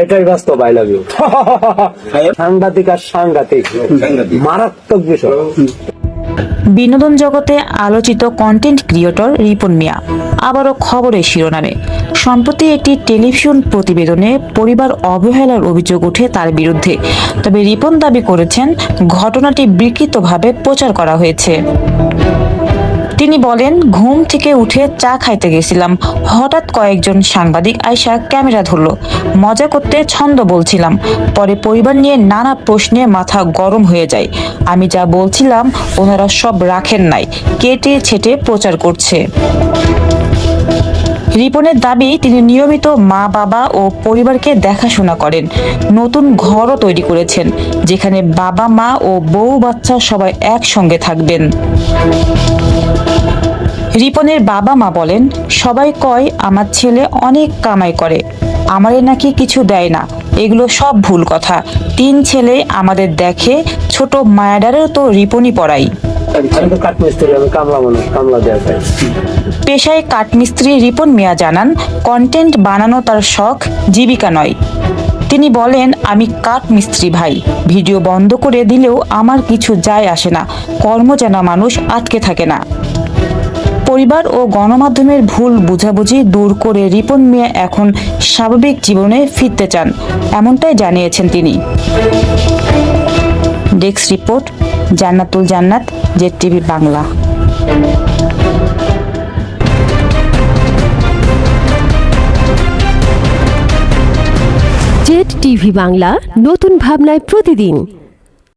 এটাই বাস্তব I love you সাংঘাতিক আর সাংঘাতিক। মারাত্মক বিষয়। বিনোদন জগতে আলোচিত কন্টেন্ট ক্রিয়েটর রিপন মিয়া। আবারও খবরের শিরোনামে। সম্প্রতি একটি টেলিভিশন প্রতিবেদনে পরিবার অবহেলার অভিযোগ ওঠে তার বিরুদ্ধে। তবে রিপন দাবি করেছেন ঘটনাটি বিকৃতভাবে প্রচার করা হয়েছে। তিনি বলেন, ঘুম থেকে উঠে চা খাইতে গেছিলাম। হঠাৎ কয়েকজন সাংবাদিক আয়সা ক্যামেরা ধরল। মজা করতে ছন্দ বলছিলাম। পরে পরিবার নিয়ে নানা প্রশ্নে মাথা গরম হয়ে যায়। আমি যা বলছিলাম, ওনারা সব রাখেন নাই। কেটে ছেটে প্রচার করছে। রিপনের দাবি, তিনি নিয়মিত মা, বাবা ও পরিবারকে দেখাশোনা করেন। নতুন ঘরও তৈরি করেছেন, যেখানে বাবা, মা ও বউ বাচ্চা সবাই একসঙ্গে থাকবেন। রিপনের বাবা মা বলেন, সবাই কয়, আমার ছেলে অনেক কামাই করে, আমারে নাকি কিছু দেয় না, এগুলো সব ভুল কথা। তিন ছেলে আমাদের দেখে, ছোট মায়াডারেও তো রিপনই পড়াই পেশায় কাঠমিস্ত্রি রিপন মিয়া জানান কন্টেন্ট বানানো তার শখ, জীবিকা নয়। তিনি বলেন, আমি কাঠ মিস্ত্রি ভাই। ভিডিও বন্ধ করে দিলেও আমার কিছু যায় আসে না। কর্মজানা মানুষ আটকে থাকে না। পরিবার ও গণমাধ্যমের ভুল বুঝাবুঝি দূর করে রিপন মিয়া এখন স্বাভাবিক জীবনে ফিরতে চান, এমনটাই জানিয়েছেন তিনি। Desk report Jannatul Jannat Z TV Bangla. Z TV Bangla নতুন ভাবনায় প্রতিদিন।